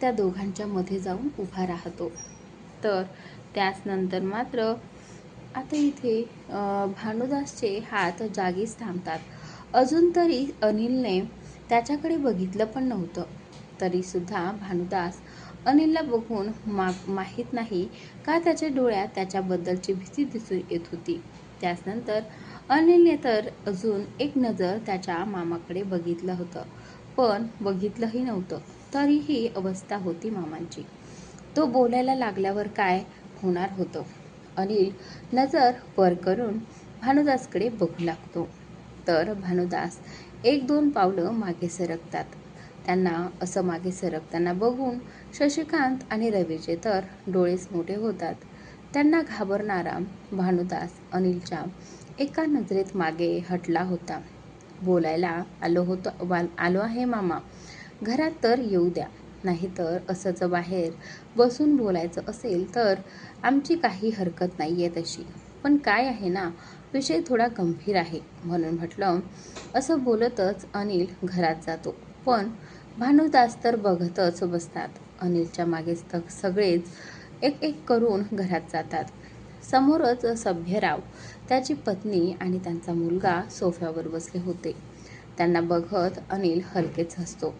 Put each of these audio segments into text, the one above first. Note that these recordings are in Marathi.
त्या दोघांच्या मध्ये जाऊन उभा राहतो. तर त्याच नंतर मात्र आता इथे भानुदासचे हात जागीच थांबतात. अजून तरी अनिलने त्याच्याकडे बघितलं पण नव्हतं. तरीसुद्धा भानुदास अनिलला बघून मा माहीत नाही का त्याच्या डोळ्यात त्याच्याबद्दलची भीती दिसून येत होती. त्याचनंतर अनिलने तर अजून एक नजर त्याच्या मामाकडे बघितलं होतं. पण बघितलंही नव्हतं. तरीही अवस्था होती मामांची. तो बोलायला लागल्यावर काय होणार होतं? अनिल नजर वर करून भानुदासकडे बघू लागतो. तर भानुदास एक दोन पावलं मागे सरकतात. त्यांना असं मागे सरकताना बघून शशिकांत आणि रवीचे तर डोळेच मोठे होतात. त्यांना घाबरणारा भानुदास अनिलच्या एका नजरेत मागे हटला होता. बोलायला आलो होतो आलो आहे मामा. घरात तर येऊ द्या. नाहीतर असंच बाहेर बसून बोलायचं असेल तर आमची काही हरकत नाही आहे तशी. पण काय आहे ना विषय थोडा गंभीर आहे म्हणून म्हटलं. असं बोलतच अनिल घरात जातो. पण भानुदास तर बघतच बसतात. अनिलच्या मागेच तर सगळेच एक एक करून घरात जातात. समोरच सभ्यराव त्याची पत्नी आणि त्यांचा मुलगा सोफ्यावर बसले होते. त्यांना बघत अनिल हलकेच हसतो.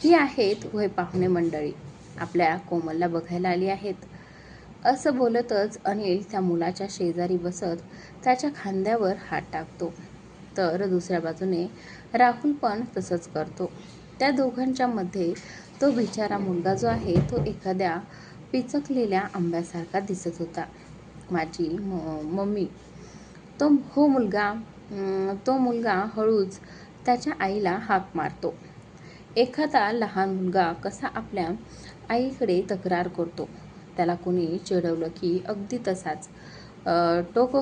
ही आहेत वय पाहुणे मंडळी आपल्या कोमलला बघायला आली आहेत. असं बोलतच अनिल त्या मुलाच्या शेजारी बसत त्याच्या खांद्यावर हात टाकतो. तर दुसऱ्या बाजूने राहुल पण तसंच करतो. त्या दोघांच्या मध्ये तो बिचारा मुलगा जो आहे तो एखाद्या पिचकलेल्या आंब्यासारखा दिसत होता. माझी म- मम्मी तो हो मुलगा तो मुलगा हळूच त्याच्या आईला हाक मारतो. एखादा लहान मुलगा कसा आपल्या आईकडे तक्रार करतो? त्याला कोणी चिडवलं की अगदी तसाच टोक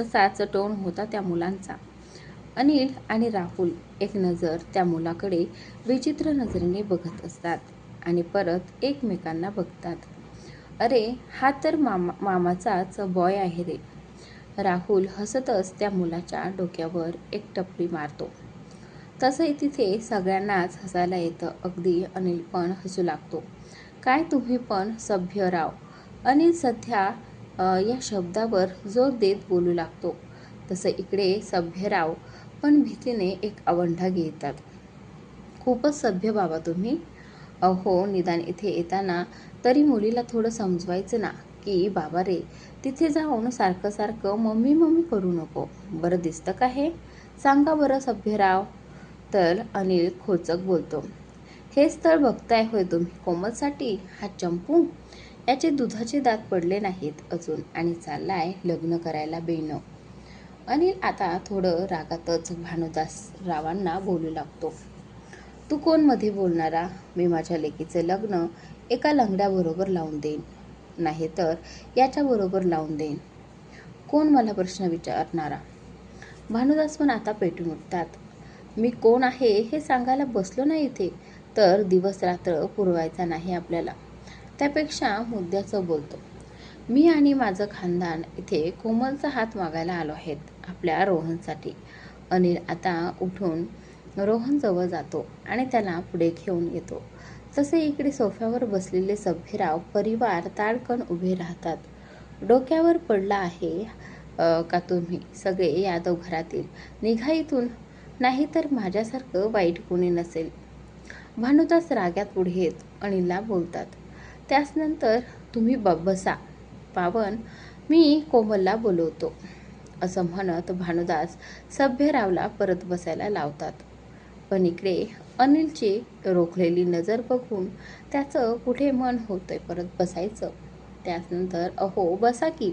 तसाच टोन होता त्या मुलांचा. अनिल आणि राहुल एक नजर त्या मुलाकडे विचित्र नजरेने बघत असतात आणि परत एकमेकांना बघतात. अरे हा तर मामा मामाचाच बॉय आहे रे. राहुल हसतच त्या मुलाच्या डोक्यावर एक टप्पी मारतो. तसंही तिथे सगळ्यांनाच हसायला येतं. अगदी अनिल पण हसू लागतो. काय तुम्ही पण सभ्य राव. अनिल सध्या या शब्दावर जोर देत बोलू लागतो. तसं इकडे सभ्यराव पण भीतीने एक अवंढा घेतात. खूपच सभ्य बाबा तुम्ही. अहो निदान इथे येताना तरी मुलीला थोडं समजवायचं ना की बाबा रे तिथे जाऊन सारखं सारखं मम्मी मम्मी करू नको. बरं दिसतं का हे? सांगा बरं सभ्यराव तर अनिल खोचक बोलतो हे स्थळ बघताय होय तुम्ही? कोमलसाठी? हा चंपू? याचे दुधाचे दात पडले नाहीत अजून आणि चाललाय लग्न करायला बेनं अनिल आता थोडं रागातच भानुदास रावांना बोलू लागतो. तू कोणमध्ये बोलणारा? मी माझ्या लेकीचे लग्न एका लंगड्याबरोबर लावून देईन. नाहीतर याच्याबरोबर लावून देईन. कोण मला प्रश्न विचारणारा? भानुदास पण आता पेटून उठतात. मी कोण आहे हे सांगायला बसलो नाही इथे. तर दिवस रात्र पुरवायचा नाही आपल्याला. त्यापेक्षा मुद्द्याचं बोलतो. मी आणि माझं खानदान इथे कोमलचा हात मागायला आलो आहेत आपल्या रोहनसाठी. अनिल आता उठून रोहनजवळ जातो आणि त्याला पुढे घेऊन येतो. तसे इकडे सोफ्यावर बसलेले सभ्यराव परिवार ताडकण उभे राहतात. डोक्यावर पडला आहे का तुम्ही? सगळे यादव घरातील. निघा इथून. नाहीतर माझ्यासारखं वाईट कोणी नसेल. भानुदास राग्यात पुढे येत अनिलला बोलतात. त्याचनंतर तुम्ही ब बसा. पावन मी कोमलला बोलवतो. असं म्हणत भानुदास सभ्यरावला परत बसायला लावतात. पण इकडे अनिलची रोखलेली नजर बघून त्याचं कुठे मन होतंय परत बसायचं. त्याचनंतर अहो बसा की.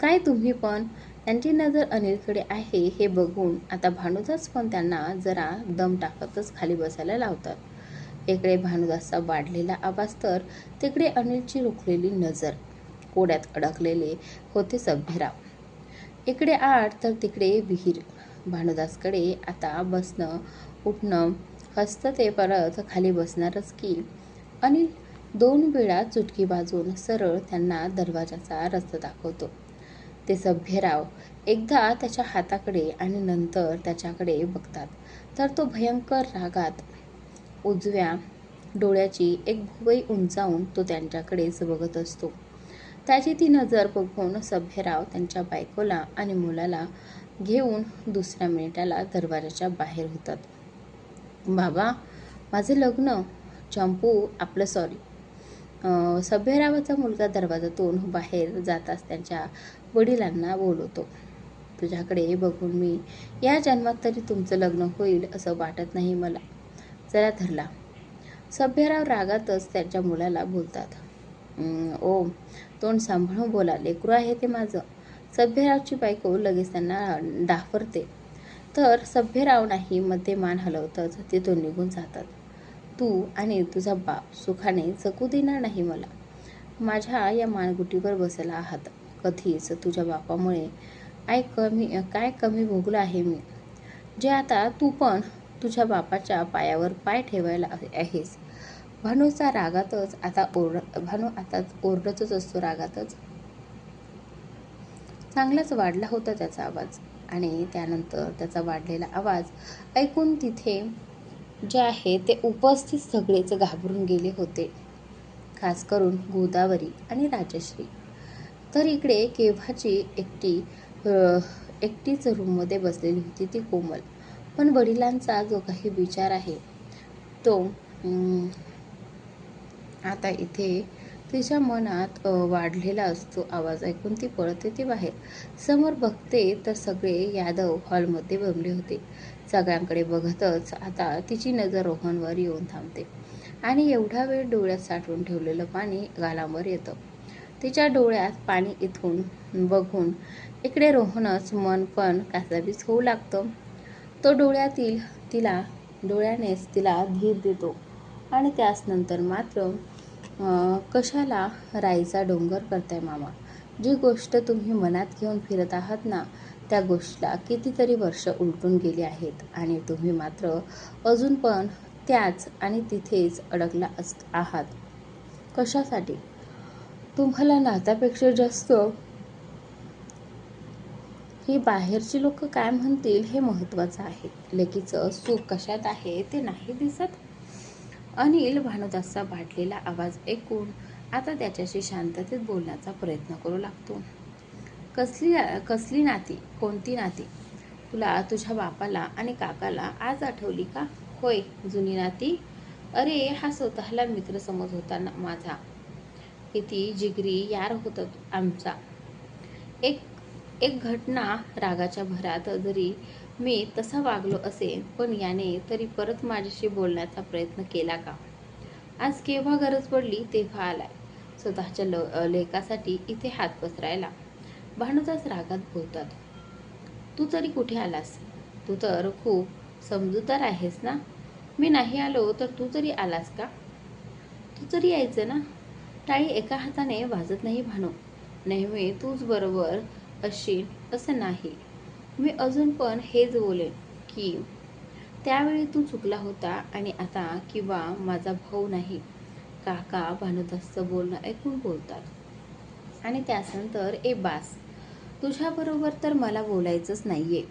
काय तुम्ही पण? त्यांची नजर अनिलकडे आहे हे बघून आता भानुदास पण त्यांना जरा दम टाकतच खाली बसायला लावतात. इकडे भानुदासचा वाढलेला आवाज तर तिकडे अनिलची रोखलेली नजर कोड्यात अडकलेले होते सभ्यराव. इकडे आठ तर तिकडे विहीर. भानुदासकडे आता बसणं उठणं हसतं ते परत खाली बसणारच की अनिल दोन वेळा चुटकी बाजून सरळ त्यांना दरवाजाचा रस्ता दाखवतो. ते सभ्यराव एकदा त्याच्या हाताकडे आणि नंतर त्याच्याकडे बघतात. तर तो भयंकर रागात उजव्या डोळ्याची एक भुवई उंचावून तो त्यांच्याकडेच बघत असतो. त्याची ती नजर बघून सभ्यराव त्यांच्या बायकोला आणि मुलाला घेऊन दुसऱ्या मिनिटाला दरवाजाच्या बाहेर होतात. बाबा माझे लग्न. चंपू आपलं सॉरी सभ्यरावाचा मुलगा दरवाजातून बाहेर जाताच त्यांच्या वडिलांना बोलवतो. तुझ्याकडे बघून मी या जन्मात तरी तुमचं लग्न होईल असं वाटत नाही मला. जरा धरला. सभ्यराव रागातच त्यांच्या मुलाला बोलतात. ओ तोंड सांभाळून बोला लेकरू आहे ते माझं. सभ्यरावची बायको लगेच त्यांना डाफरते. तर सभ्यराव नाही मध्ये मान हलवतच तिथून निघून जातात. तू आणि तुझा बाप सुखाने जगू देणार नाही मला. माझ्या या मानगुटीवर बसला आहात. कधीच तुझ्या बापामुळे. आय कमी काय कमी भोगलं आहे मी? जे आता तू पण तुझ्या बापाच्या पायावर पाय ठेवायला आहेस. भानूचा रागातच आता ओर भानू आता ओरडतच असतो रागातच. चांगलाच वाढला होता त्याचा आवाज आणि त्यानंतर त्याचा वाढलेला आवाज ऐकून तिथे जे आहे ते उपस्थित सगळेच घाबरून गेले होते. खास करून गोदावरी आणि राजश्री. तर इकडे केव्हाची एकटी एकटीच रूममध्ये बसलेली होती ती कोमल. पण वडिलांचा जो काही विचार आहे तो आता इथे तिच्या मनात वाढलेला असतो. आवाज ऐकून ती पळते ती बाहेर. समोर बघते तर सगळे यादव हॉलमध्ये बमले होते. सगळ्यांकडे बघतच आता तिची नजर रोहनवर येऊन थांबते. आणि एवढा वेळ डोळ्यात साठवून ठेवलेलं पाणी गालांवर येतं. तिच्या डोळ्यात पाणी इथून बघून इकडे रोहनच मन पण कासावीस होऊ लागतं. तो डोळ्यातील तिला डोळ्यानेच तिला धीर देतो आणि त्याच नंतर मात्र कशाला राईचा डोंगर करताय मामा? जी गोष्ट तुम्ही मनात घेऊन फिरत आहात ना त्या गोष्टीला कितीतरी वर्ष उलटून गेली आहेत आणि तुम्ही मात्र अजून पण त्याच आणि तिथेच अडकला अस आहात. कशासाठी? तुम्हाला नात्यापेक्षा जास्त ही बाहेरची लोक काय म्हणतील हे महत्त्वाचं आहे. लेकीचं सुख कशात आहे ते नाही दिसत. अनिल भानुदासचा वाढलेला आवाज ऐकून आता त्याच्याशी शांततेत बोलण्याचा प्रयत्न करू लागतो. कसली कसली नाती? कोणती नाती? तुला तुझ्या बापाला आणि काकाला आज आठवली का? होय जुनी नाती? अरे हा स्वतःला मित्र समज होता ना माझा. किती जिगरी यार होता आमचा. एक एक घटना रागाच्या भरात जरी मी तसा वागलो असे पण याने तरी परत माझ्याशी बोलण्याचा प्रयत्न केला का? आज केव्हा गरज पडली तेव्हा आलाय. स्वतःच्या ल लेखासाठी इथे हात पसरायला. भानुदास रागात बोलतात तू तरी कुठे आलास? तू तर खूप समजूतदार आहेस ना? मी नाही आलो तर तू तरी आलास का? तू तरी यायचं ना? टाळी एका हाताने वाजत नाही भानू. नेहमी तूच बरोबर अशी असं नाही. मी अजून पण हेच बोलेन की त्यावेळी तू चुकला होता आणि आता किंवा माझा भाऊ नाही. काका भानुदासचं बोलणं ऐकून बोलतात. आणि त्यानंतर ए बास तुझ्याबरोबर तर मला बोलायचंच नाही आहे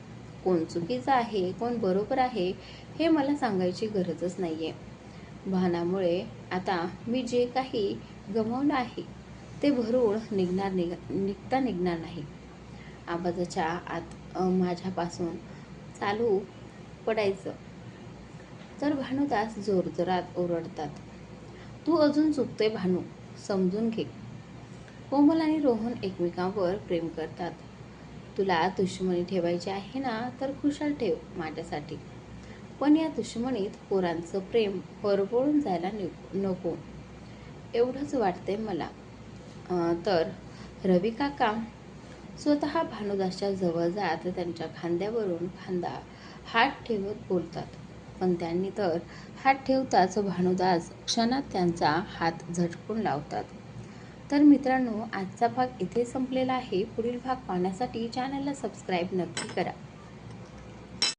कोण चुकीचं आहे कोण बरोबर आहे हे मला सांगायची गरजच नाही आहे भानामुळे आता मी जे काही गमावलं आहे. ते भरून निघणार निघ निघता निघणार नाही. आवाजाच्या आत माझ्यापासून चालू पडायचं. तर भानुदास जोरजोरात ओरडतात. तू अजून चुकतोय भानू समजून घे. कोमल आणि रोहन एकमेकांवर प्रेम करतात. तुला दुश्मनी ठेवायची आहे ना तर खुशाल ठेव माझ्यासाठी. पण या दुश्मनीत पोरांचं प्रेम परबळून जायला नको. एवढंच वाटते मला. तर रवी काका स्वतः भानुदासच्या जवळ जात त्यांच्या खांद्यावरून खांदा हात ठेवत बोलतात. पण त्यांनी तर हात ठेवताच भानुदास क्षणात त्यांचा हात झटकून लावतात. तर मित्रांनो आजचा भाग इथे संपलेला आहे. पुढील भाग पाहण्यासाठी चॅनलला सबस्क्राईब नक्की करा.